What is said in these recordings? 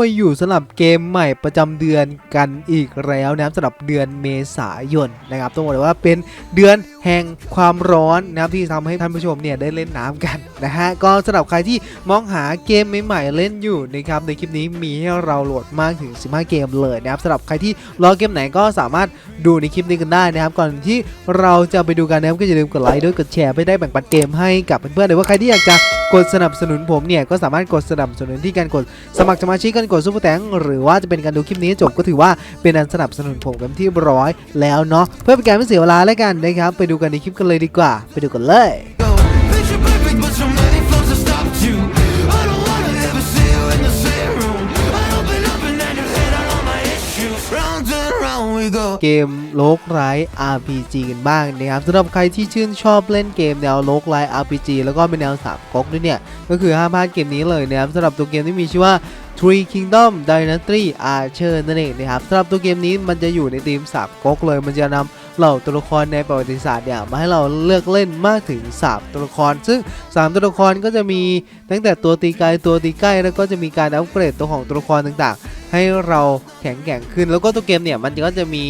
มาอยู่สำหรับเกมใหม่ประจำเดือนกันอีกแล้วนะครับสำหรับเดือนเมษายนนะครับต้องบอกเลยว่าเป็นเดือน แห่งความร้อนนะครับที่ทำให้ท่านผู้ชมเนี่ยได้เล่นน้ำกันนะฮะก็สำหรับใครที่มองหาเกมใหม่ๆเล่นอยู่นะครับในคลิปนี้มีให้เราโหลดมากถึง 15 เกมเลยนะครับสำหรับใครที่รอเกมไหนก็สามารถดูในคลิปนี้กันได้นะครับ ก่อนที่เราจะไปดูกันนะครับก็อย่าลืมกดไลค์ด้วยกดแชร์ไปได้แบ่งปันเกมให้กับเพื่อนๆหรือว่าใครที่อยากจะกดสนับสนุนผมเนี่ยก็สามารถกดสนับสนุนที่การกดสมัครสมาชิกกันกดซุปเปอร์แตงหรือว่าจะเป็นการดูคลิปนี้จบก็ถือว่าเป็นการสนับสนุนผมเป็นที่ร้อยแล้วเนาะเพื่อเป็นการไม่เสียเวลาแล้วกันนะครับไปดูดูกันในคลิปกันเลยดีกว่า ไปดูกันเลยเกมโลกไร้ RPG กันบ้างนะครับสำหรับใครที่ชื่นชอบเล่นเกมแนวโลกไร้ RPG แล้วก็เป็นแนวสามก๊กด้วยเนี่ย ก็คือห้ามพลาดเกมนี้เลยนะครับสำหรับตัวเกมที่มีชื่อว่า Three Kingdom Dynasty Archer นั่นเองนะครับสำหรับตัวเกมนี้มันจะอยู่ในทีมสามก๊กเลยมันจะนำ เหล่าตัวละครในประวัติศาสตร์เนี่ยมาให้เราเลือกเล่นมากถึง 3 ตัวละคร ซึ่ง 3 ตัวละครก็จะมีตั้งแต่ตัวตีไกลตัวตีใกล้แล้วก็จะมีการอัปเกรดตัวของตัวละครต่างๆ ให้เราแข็งแกร่งขึ้น แล้วก็ตัวเกมเนี่ยมันก็จะมี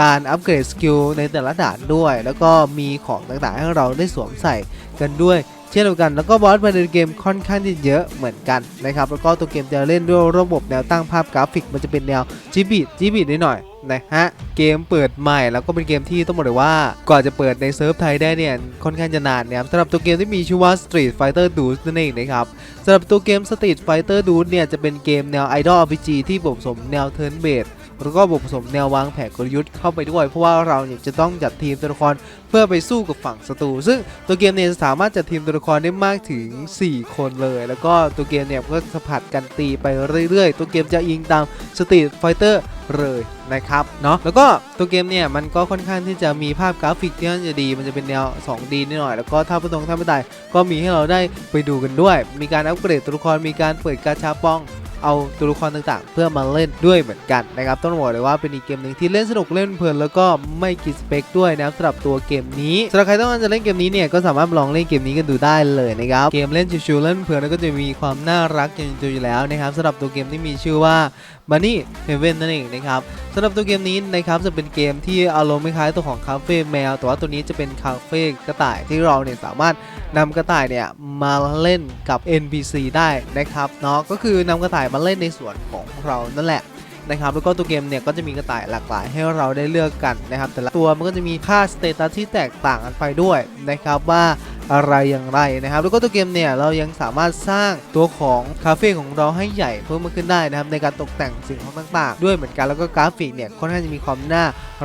การอัปเกรดสกิลในแต่ละด่านด้วย แล้วก็มีของต่างๆ ให้เราได้สวมใส่กันด้วยเช่นเดียวกันแล้วก็บอสภายในเกมค่อนข้างที่เยอะเหมือนกันนะครับแล้วก็ตัวเกมจะเล่นด้วยระบบแนวตั้งภาพกราฟิกมันจะเป็นแนวจีบีจีบีนิดหน่อย นะฮะเกมเปิดใหม่แล้วก็เป็นเกมที่ต้องบอกเลยว่ากว่อนจะเปิดในเซิร์ฟไทยได้เนี่ยค่อนข้างจะนานนะครับสำหรับตัวเกมที่มีชื่อว่า Street Fighter d u e นั่นเองนะครับสำหรับตัวเกม Street Fighter d u e เนี่ยจะเป็นเกมแนว Idol RPG ที่ผสมแนว Turn Based แล้วก็ผสมแนววางแผนกลยุทธ์เข้าไปด้วย เพราะว่าเราเนี่ยจะต้องจัดทีมตัวละครเพื่อไปสู้กับฝั่งศัตรูซึ่งตัวเกมเนี่ยสามารถจัดทีมตัวละครได้มากถึง 4 คนเลย แล้วก็ตัวเกมเนี่ยก็สะพัดกันตีไปเรื่อยๆ ตัวเกมจะยิงตาม Street Fighter เลยนะครับเนาะแล้วก็ตัวเกมเนี่ยมันก็ค่อนข้างที่จะมีภาพกราฟิกที่ค่อนข้างจะดี มันจะเป็นแนว 2D นิดหน่อย แล้วก็ถ้าผู้ตรงถ้าไม่ตายก็มีให้เราได้ไปดูกันด้วย มีการอัปเกรดตัวละครมีการเปิดกาชาปองเอาตัวละครต่างๆ เพื่อมาเล่นด้วยเหมือนกันนะครับต้องบอกเลยว่าเป็นอีกเกมหนึ่งที่เล่นสนุกเล่นเพลินแล้วก็ไม่กินสเปคด้วยนะครับสำหรับตัวเกมนี้สำหรับใครต้องการจะเล่นเกมนี้เนี่ยก็สามารถมาลองเล่นเกมนี้กันดูได้เลยนะครับเกมเล่นชิวๆเล่นเพลินแล้วก็จะมีความน่ารักอย่างอยู่แล้วนะครับสำหรับตัวเกมที่มีชื่อว่า Money Heaven นั่นเองนะครับสำหรับตัวเกมนี้นะครับจะเป็นเกมที่อารมณ์คล้ายตัวของคาเฟ่แมว แต่ว่าตัวนี้จะเป็นคาเฟ่กระต่ายที่เราเนี่ยสามารถนำกระต่ายเนี่ยมาเล่นกับ NPC ได้นะครับเนาะก็คือนำกระต่ายมาเล่นในส่วนของเรานั่นแหละนะครับแล้วก็ตัวเกมเนี่ยก็จะมีกระต่ายหลากหลายให้เราได้เลือกกันนะครับแต่ละตัวมันก็จะมีค่าสเตตัสที่แตกต่างกันไปด้วยนะครับว่า อะไรอย่างไรนะครับแล้วก็ตัวเกมเนี่ยเรายังสามารถสร้างตัวของคาเฟ่ของเราให้ใหญ่เพิ่มมากขึ้นได้นะครับในการตกแต่งสิ่งของต่างๆ ด้วยเหมือนกันแล้วก็กราฟิกเนี่ยค่อนข้างจะมีความน่า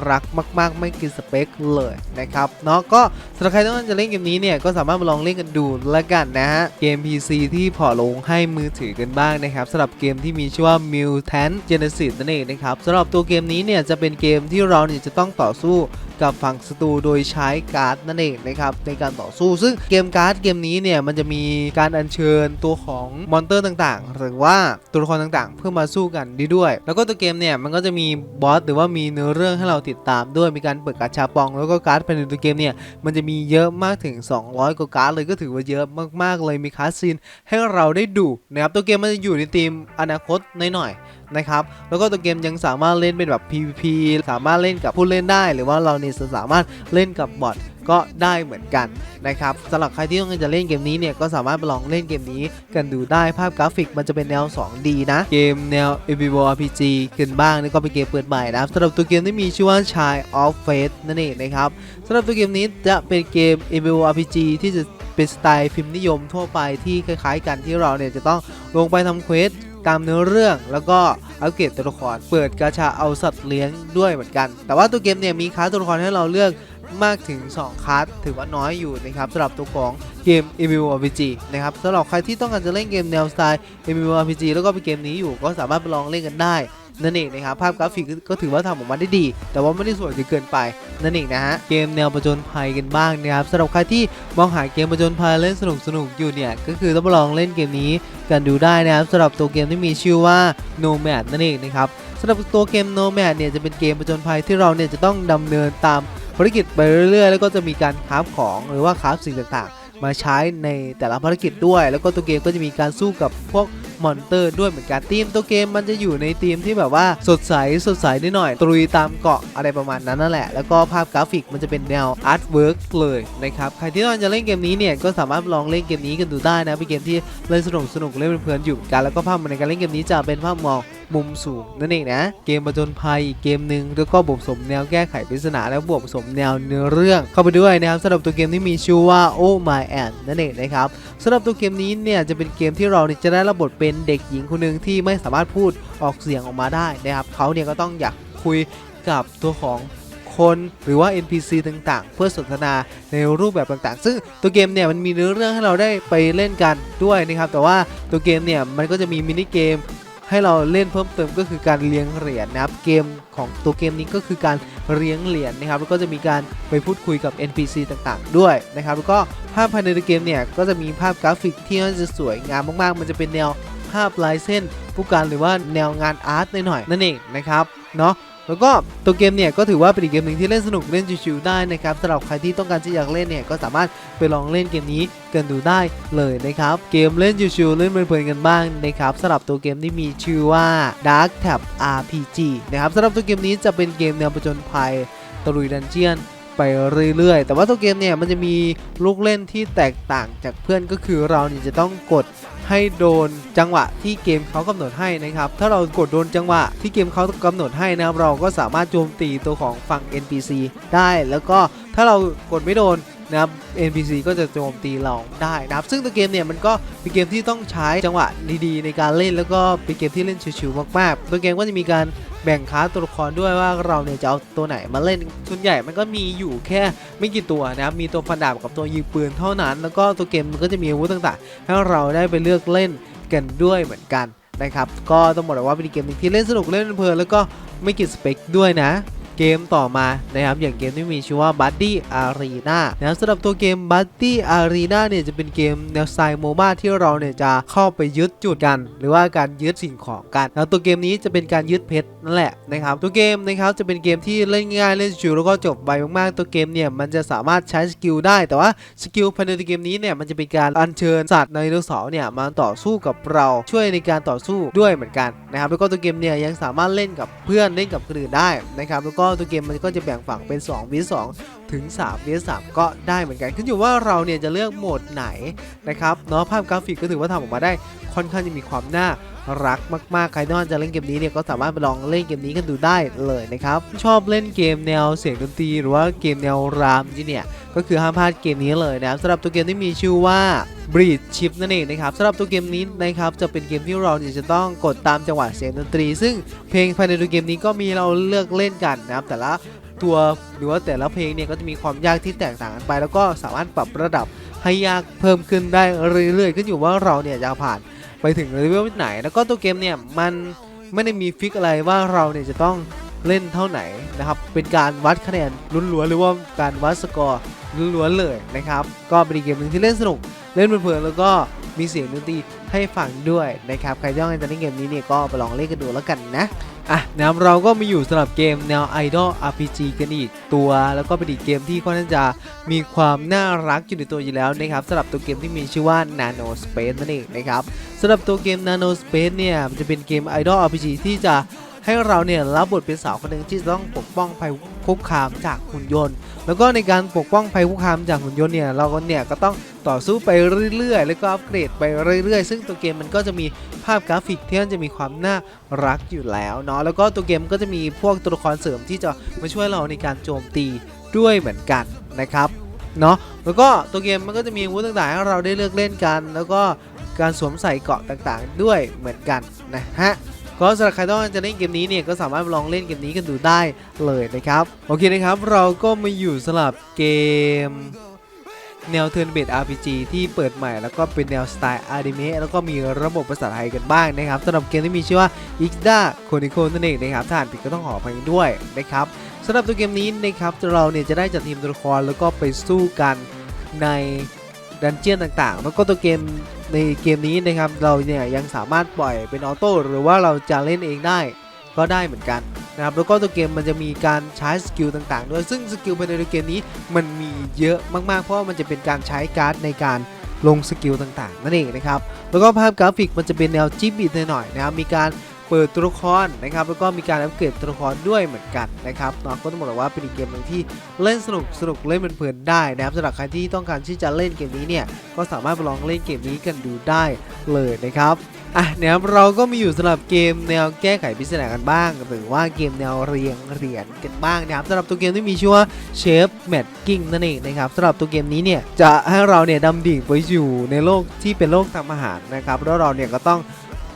รักมาก ๆ ไม่กินสเปคเลยนะครับเนาะก็สำหรับใครต้องการจะเล่นเกมนี้เนี่ยก็สามารถมาลองเล่นกันดูแล้วกันนะฮะเกม PC ที่พอลงให้มือถือกันบ้างนะครับสำหรับเกมที่มีชื่อว่า Mutant Genesis นั่นเองนะครับสำหรับตัวเกมนี้เนี่ยจะเป็นเกมที่เราเนี่ยจะต้องต่อสู้กับฝั่งศัตรูโดยใช้การ์ดนั่นเองนะครับในการต่อสู้ซึ่งเกมการ์ดเกมนี้เนี่ยมันจะมีการอัญเชิญตัวของมอนเตอร์ต่างๆ หรือว่าตัวละครต่างๆ เพื่อมาสู้กันด้ด้วย แล้วก็ตัวเกมเนี่ยมันก็จะมีบอสหรือว่ามีเนื้อเรื่องให้เราติดตามด้วยมีการเปิดการ์ดชาปอง แล้วก็การ์ดภายในตัวเกมเนี่ยมันจะมีเยอะมากถึง 200 กว่าการ์ดเลยก็ถือว่าเยอะมากๆเลยมีคาสซีนให้เราได้ดูนะครับตัวเกมมันจะอยู่ในธีมอนาคตหน่อยๆ นะครับ แล้วก็ตัวเกมยังสามารถเล่นเป็นแบบ PVP สามารถเล่นกับผู้เล่นได้ หรือว่าเราเนี่ยสามารถเล่นกับบอทก็ได้เหมือนกันนะครับสำหรับใครที่ต้องการจะเล่นเกมนี้เนี่ยก็สามารถไปลองเล่นเกมนี้กันดูได้ภาพกราฟิกมันจะเป็นแนว 2D นะ เกมแนว MMORPG กันบ้างนี่ก็เป็นเกมเปิดใหม่นะครับสำหรับตัวเกมที่มีชื่อว่า Child of Fate นั่นเองนะครับสำหรับตัวเกมนี้จะเป็นเกม MMORPG ที่จะเป็นสไตล์พิมพ์นิยมทั่วไปที่คล้ายๆกันที่เราเนี่ยจะต้องลงไปทำเควส ตามเนื้อเรื่อง แล้วก็อัปเกรดตัวละคร เปิดกาชาเอาสัตว์เลี้ยงด้วยเหมือนกัน แต่ว่าตัวเกมเนี่ยมีคาสตัวละครให้เราเลือกมากถึง 2คลาสถือว่าน้อยอยู่นะครับสำหรับตัวของเกม MMORPG นะครับสำหรับใครที่ต้องการจะเล่นเกมแนวสไตล์ MMORPG แล้วก็เป็นเกมนี้อยู่ก็สามารถไปลองเล่นกันได้ นั่นเองนะครับภาพกราฟิกก็ถือว่าทำออกมาได้ดี แต่ว่าไม่ได้สวยจนเกินไปนั่นเองนะฮะเกมแนวประจนภัยกันบ้างนะครับสำหรับใครที่มองหาเกมประจนภัยเล่นสนุกสนุกๆอยู่เนี่ยก็คือต้องลองเล่นเกมนี้กันดูได้นะครับสำหรับตัวเกมที่มีชื่อว่า Nomad นั่นเองนะครับสำหรับตัวเกม Nomad เนี่ยจะเป็นเกมประจนภัยที่เราเนี่ยจะต้องดำเนินตามภารกิจไปเรื่อยๆ แล้วก็จะมีการคราฟของหรือว่าคราฟสิ่งต่างๆ มาใช้ในแต่ละภารกิจด้วย แล้วก็ตัวเกมก็จะมีการสู้กับพวก มอนเตอร์ด้วยเหมือนกันธีมตัวเกมมันจะอยู่ในธีมที่แบบว่าสดใสสดใสนิดหน่อย ตรุยตามเกาะอะไรประมาณนั้นนั่นแหละ แล้วก็ภาพกราฟิกมันจะเป็นแนวอาร์ตเวิร์กเลยนะครับ ใครที่ต้องการจะเล่นเกมนี้เนี่ยก็สามารถลองเล่นเกมนี้กันดูได้นะเป็นเกมที่เล่นสนุกสนุกเล่นเพลินๆอยู่กันแล้วก็ภาพในการเล่นเกมนี้จะเป็นภาพมอง มุมสูงนั่นเองนะ เกมประจนภัยอีกเกมหนึ่งแล้วก็บวกสมแนวแก้ไขปริศนาแล้วบวกสมแนวเนื้อเรื่อง เข้าไปด้วยนะครับสำหรับตัวเกมที่มีชื่อว่า Oh My End นั่นเองนะครับสำหรับตัวเกมนี้เนี่ยจะเป็นเกมที่เราจะได้รับบทเป็นเด็กหญิงคนหนึ่งที่ไม่สามารถพูดออกเสียงออกมาได้นะครับเขาเนี่ยก็ต้องอยากคุยกับตัวของคนหรือว่า NPC ต่างๆ เพื่อสนทนาในรูปแบบต่างๆ ซึ่งตัวเกมเนี่ยมันมีเนื้อเรื่องให้เราได้ไปเล่นกันด้วยนะครับ แต่ว่าตัวเกมเนี่ยมันก็จะมีมินิเกม ให้เราเล่นเพิ่มเติมก็คือการเลี้ยงเหรียญนะครับเกมของตัวเกมนี้ก็คือการเลี้ยงเหรียญนะครับแล้วก็จะมีการไปพูดคุยกับ NPC ต่างๆ ด้วยนะครับแล้วก็ภาพภายในตัวเกมเนี่ยก็จะมีภาพกราฟิกที่น่าจะสวยงามมากๆ มันจะเป็นแนวภาพลายเส้นผู้การหรือว่าแนวงานอาร์ตหน่อยๆนั่นเองนะครับเนาะ แล้วก็ตัวเกมเนี่ยก็ถือว่าเป็นอีกเกมหนึ่งที่เล่นสนุกเล่นชิวๆได้นะครับสำหรับใครที่ต้องการที่อยากเล่นเนี่ยก็สามารถไปลองเล่นเกมนี้กันดูได้เลยนะครับเกมเล่นชิวๆเล่นเพลินๆกันบ้างนะครับสำหรับตัวเกมที่มีชื่อว่า Dark Tab RPG นะครับสำหรับตัวเกมนี้จะเป็นเกมแนวผจญภัยตะลุยดันเจียนไปเรื่อยๆ แต่ว่าตัวเกมเนี่ยมันจะมีลูกเล่นที่แตกต่างจากเพื่อนก็คือเราเนี่ยจะต้องกด ให้โดนจังหวะที่เกมเขากำหนดให้นะครับ ถ้าเรากดโดนจังหวะที่เกมเขากำหนดให้นะครับ เราก็สามารถโจมตีตัวของฝั่ง NPC ได้ แล้วก็ถ้าเรากดไม่โดน นะครับ NPC ก็จะโจมตีเราได้นะครับ ซึ่งตัวเกมเนี่ยมันก็เป็นเกมที่ต้องใช้จังหวะดีๆในการเล่นแล้วก็เป็นเกมที่เล่นชิวๆมากๆ ตัวเกมก็จะมีการแบ่งคาสตัวละครด้วยว่าเราเนี่ยจะเอาตัวไหนมาเล่นส่วนใหญ่มันก็มีอยู่แค่ไม่กี่ตัวนะครับมีตัวฟันดาบกับตัวยิงปืนเท่านั้น แล้วก็ตัวเกมมันก็จะมีอาวุธต่างๆ ให้เราได้ไปเลือกเล่นกันด้วยเหมือนกันนะครับก็ต้องบอกเลยว่าเป็นเกมที่เล่นสนุกเล่นเพลินแล้วก็ไม่กิดสเปคด้วยนะ เกมต่อมานะครับอย่างเกมที่มีชื่อว่า Buddy Arena นะครับสำหรับตัวเกม Buddy Arena เนี่ยจะเป็นเกมแนวไตล์โมบ้าที่เราเนี่ยจะเข้าไปยึดจุดกัน หรือว่าการยึดสิ่งของกันแล้วตัวเกมนี้จะเป็นการยึดเพชรนั่นแหละนะครับตัวเกมนะครับจะเป็นเกมที่เล่นง่ายเล่นชิวแล้วก็จบไวมากๆ ตัวเกมเนี่ยมันจะสามารถใช้สกิลได้ แต่ว่าสกิลภายในตัวเกมนี้เนี่ยมันจะเป็นการอัญเชิญสัตว์ในดโนเสาร์เนี่ยมาต่อสู้กับเราช่วยในการต่อสู้ด้วยเหมือนกันนะครับแล้วก็ตัวเกมเนี่ยยังสามารถเล่นกับเพื่อนเล่นกับคนอื่นได้นะครับแล้วก็ตัวเกมมันก็จะแบ่งฝั่งเป็น2 v 2ถึง3 v 3ก็ได้เหมือนกันขึ้นอยู่ว่าเราเนี่ยจะเลือกโหมดไหนนะครับเนาะภาพกราฟิกก็ถือว่าทำออกมาได้ค่อนข้างจะมีความน่า รักมากๆใครที่าจะเล่นเกมนี้เนี่ยก็สามารถไปลองเล่นเกมนี้กันดูได้เลยนะครับชอบเล่นเกมแนวเสียงดนตรีหรือว่าเกมแนวรามจีเนี่ยก็คือห้ามพลาดเกมนี้เลยนะครับสำหรับตัวเกมที่มีชื่อว่า Breed Chip นั่นเองนะครับสำหรับตัวเกมนี้นะครับจะเป็นเกมที่เราจะต้องกดตามจังหวะเสียงดนตรี ซึ่งเพลงภายในตัวเกมนี้ก็มีเราเลือกเล่นกันนะครับแต่ละตัวหรือว่าแต่ละเพลงเนี่ยก็จะมีความยากที่แตกต่างกันไป แล้วก็สามารถปรับระดับให้ยากเพิ่มขึ้นได้เรื่อยๆขึ้นอยู่ว่าเราเนี่ยจะผ่าน ถึงเลเวลไหน แล้วก็ตัวเกมเนี่ยมันไม่ได้มีฟิกอะไรว่าเราเนี่ยจะต้องเล่นเท่าไหนนะครับ เป็นการวัดคะแนนล้วนๆหรือว่าการวัดสกอร์ล้วนๆเลยนะครับ ก็เป็นเกมหนึ่งที่เล่นสนุก เล่นเพลินๆแล้วก็ มีเสียงดนตรีให้ฟังด้วยนะครับใครที่ต้องการจะเล่นเกมนี้เนี่ยก็ไปลองเล่นกันดูแล้วกันนะอะนะครับเราก็มาอยู่สำหรับเกมแนว Idol RPG กันอีกตัว แล้วก็เป็นอีกเกมที่ค่อนข้างจะมีความน่ารักอยู่ในตัวอยู่แล้วนะครับสำหรับตัวเกมที่มีชื่อว่า Nano Space นั่นเองนะครับสำหรับตัวเกม Nano Space เนี่ยมันจะเป็นเกม Idol RPG ที่จะ ให้เราเนี่ยรับบทเป็นสาวคนหนึ่งที่ต้องปกป้องภัยคุกคามจากหุ่นยนต์ แล้วก็ในการปกป้องภัยคุกคามจากหุ่นยนต์เนี่ยเราก็เนี่ยก็ต้องต่อสู้ไปเรื่อยๆ แล้วก็อัปเกรดไปเรื่อยๆ ซึ่งตัวเกมมันก็จะมีภาพกราฟิกที่มันจะมีความน่ารักอยู่แล้วเนาะแล้วก็ตัวเกมก็จะมีพวกตัวละครเสริมที่จะมาช่วยเราในการโจมตีด้วยเหมือนกันนะครับเนาะแล้วก็ตัวเกมมันก็จะมีอาวุธต่างๆให้เราได้เลือกเล่นกัน แล้วก็การสวมใส่เกาะต่างๆ ด้วยเหมือนกันนะฮะ ก็สำหรับใครต้องการจะเล่นเกมนี้เนี่ยก็สามารถลองเล่นเกมนี้กันดูได้เลยนะครับ โอเคนะครับ เราก็มาอยู่สลับเกมแนวเทิร์นเบด RPG ที่เปิดใหม่แล้วก็เป็นแนวสไตล์อานิเมะแล้วก็มีระบบภาษาไทยกันบ้างนะครับสำหรับเกมที่มีชื่อว่า i x d a Chronicle นั่นเองนะครับถ้าอ่านผิดก็ต้องขออภัยด้วยนะครับสำหรับตัวเกมนี้นะครับเราเนี่ยจะได้จัดทีมตัวละครแล้วก็ไปสู้กันในดันเจียนต่างๆ แล้วก็ตัวเกม ในเกมนี้นะครับเราเนี่ยยังสามารถปล่อยเป็นออโต้หรือว่าเราจะเล่นเองได้ก็ได้เหมือนกันนะครับแล้วก็ตัวเกมมันจะมีการใช้สกิลต่างๆด้วยซึ่งสกิลภายในเกมนี้มันมีเยอะมากๆ เพราะว่ามันจะเป็นการใช้การ์ดในการลงสกิลต่างๆนั่นเองนะครับแล้วก็ภาพกราฟิกมันจะเป็นแนวจิ๊บบิดหน่อยๆนะครับมีการ เปิดตัวละครนะครับแล้วก็มีการอัปเกรดตัวละครด้วยเหมือนกันนะครับเนาะก็ต้องบอกเลยว่าเป็นอีกเกมหนึ่งที่เล่นสนุกสนุกเล่นเพลินๆได้นะครับสำหรับใครที่ต้องการที่จะเล่นเกมนี้เนี่ยก็สามารถไปลองเล่นเกมนี้กันดูได้เลยนะครับอะเนี่ยครับเราก็มีอยู่สำหรับเกมแนวแก้ไขปริศนากันบ้าง หรือว่าเกมแนวเรียงเหรียญกันบ้างนะครับสำหรับตัวเกมที่มีชื่อว่า Chef m a t King นั่นเองนะครับสำหรับตัวเกมนี้เนี่ยจะให้เราเนี่ยดำดิ่งไปอยู่ในโลกที่เป็นโลกทำอาหารนะครับแล้วเราเนี่ยก็ต้อง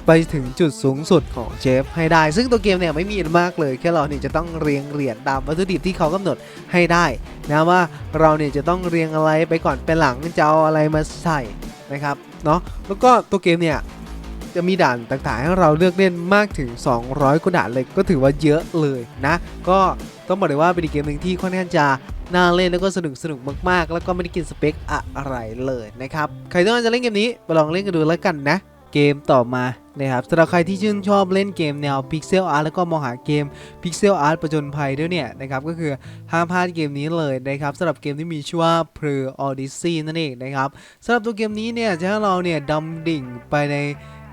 ไปถึงจุดสูงสุดของเชฟให้ได้ ซึ่งตัวเกมเนี่ยไม่มีอะไรมากเลย แค่เราเนี่ยจะต้องเรียงเหรียญตามวัตถุดิบที่เขากำหนดให้ได้นะว่าเราเนี่ยจะต้องเรียงอะไรไปก่อนไปหลังจะเอาอะไรมาใส่นะครับเนาะแล้วก็ตัวเกมเนี่ยจะมีด่านต่างๆให้เราเลือกเล่นมากถึง 200กว่าด่านเลยก็ถือว่าเยอะเลยนะ ก็ต้องบอกเลยว่าเป็นเกมหนึ่งที่ค่อนข้างจะน่าเล่นแล้วก็สนุกสนุกมากๆ แล้วก็ไม่ได้กินสเปคอะไรเลยนะครับ ใครต้องการจะเล่นเกมนี้ไปลองเล่นกันดูแล้วกันนะ เกมต่อมานะครับสำหรับใครที่ชื่นชอบเล่นเกมแนวพิกเซลอาร์แล้วก็มองหาเกมพิกเซลอาร์ประจนภัยด้วยเนี่ยนะครับก็คือห้ามพลาดเกมนี้เลยนะครับสำหรับเกมที่มีชื่อว่า p r e Odyssey นั่นเองนะครับสำหรับตัวเกมนี้เนี่ยจะให้เราเนี่ยดำดิ่งไปใน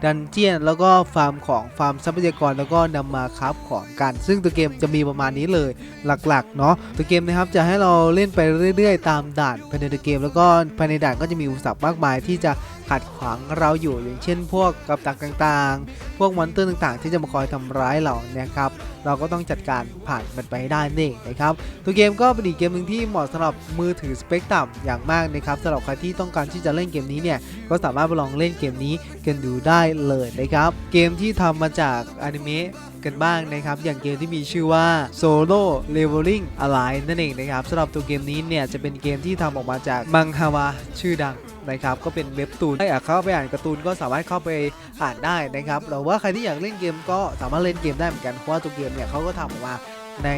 ดันเจียนแล้วก็ฟาร์มของฟาร์มทรัพยากรแล้วก็นำมาครับของกัน ซึ่งตัวเกมจะมีประมาณนี้เลยหลักๆเนาะตัวเกมนะครับจะให้เราเล่นไปเรื่อย ๆ ตามด่านภายในตัวเกม แล้วก็ภายในด่านก็จะมีอุปสรรคมากมายที่จะ ขัดขวางเราอยู่อย่างเช่น พวกกับดักต่างๆ พวกมอนเตอร์ต่างๆ ที่จะมาคอยทำร้ายเรานะครับ เราก็ต้องจัดการผ่านมันไปให้ได้นั่นเองนะครับ ตัวเกมก็เป็นอีกเกมหนึ่งที่เหมาะสำหรับมือถือสเปคต่ำอย่างมากนะครับสำหรับใครที่ต้องการที่จะเล่นเกมนี้เนี่ยก็สามารถไปลองเล่นเกมนี้กันดูได้เลยนะครับ เกมที่ทำมาจากอนิเมะกันบ้างนะครับ อย่างเกมที่มีชื่อว่า Solo Leveling Alliance นั่นเองนะครับสำหรับตัวเกมนี้เนี่ยจะเป็นเกมที่ทำออกมาจากมังฮวาชื่อดังนะครับก็เป็นเว็บตูนถ้าอยากเข้าไปอ่านการ์ตูนก็สามารถเข้าไปอ่านได้นะครับหรือว่าใครที่อยากเล่นเกมก็สามารถเล่นเกมได้เหมือนกันเพราะว่าตัวเกมเนี่ยเขาก็ทำออกมาใน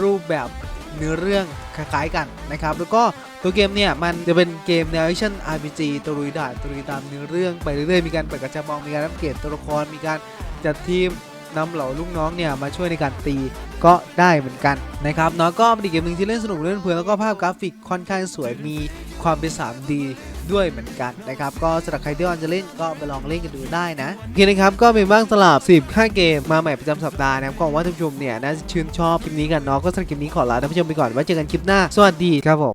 รูปแบบเนื้อเรื่องคล้ายๆกันนะครับแล้วก็ตัวเกมเนี่ยมันจะเป็นเกมแนวแอคชั่น RPG ตะลุยด่านตะลุยตามเนื้อเรื่องไปเรื่อยๆมีการเปิดกระชับมองมีการอัปเกรดตัวละครมีการจัดทีม นำเหล่าลูกน้องเนี่ยมาช่วยในการตีก็ได้เหมือนกันนะครับเนาะก็เป็นอีกเกมหนึ่งที่เล่นสนุกเล่นเพลินแล้วก็ภาพกราฟิกค่อนข้างสวยมีความเป็น 3D ด้วยเหมือนกันนะครับ ก็สำหรับใครที่อยากจะเล่นก็ไปลองเล่นกันดูได้นะโอเคนะครับก็เป็นบ้างสลับ10ค่าเกมมาใหม่ประจำสัปดาห์นะครับก็หวังว่าท่านผู้ชมเนี่ยน่าจะชื่นชอบคลิปนี้กันเนาะก็สำหรับคลิปนี้ขอลาท่านผู้ชมไปก่อนไว้เจอกันคลิปหน้า สวัสดีครับผม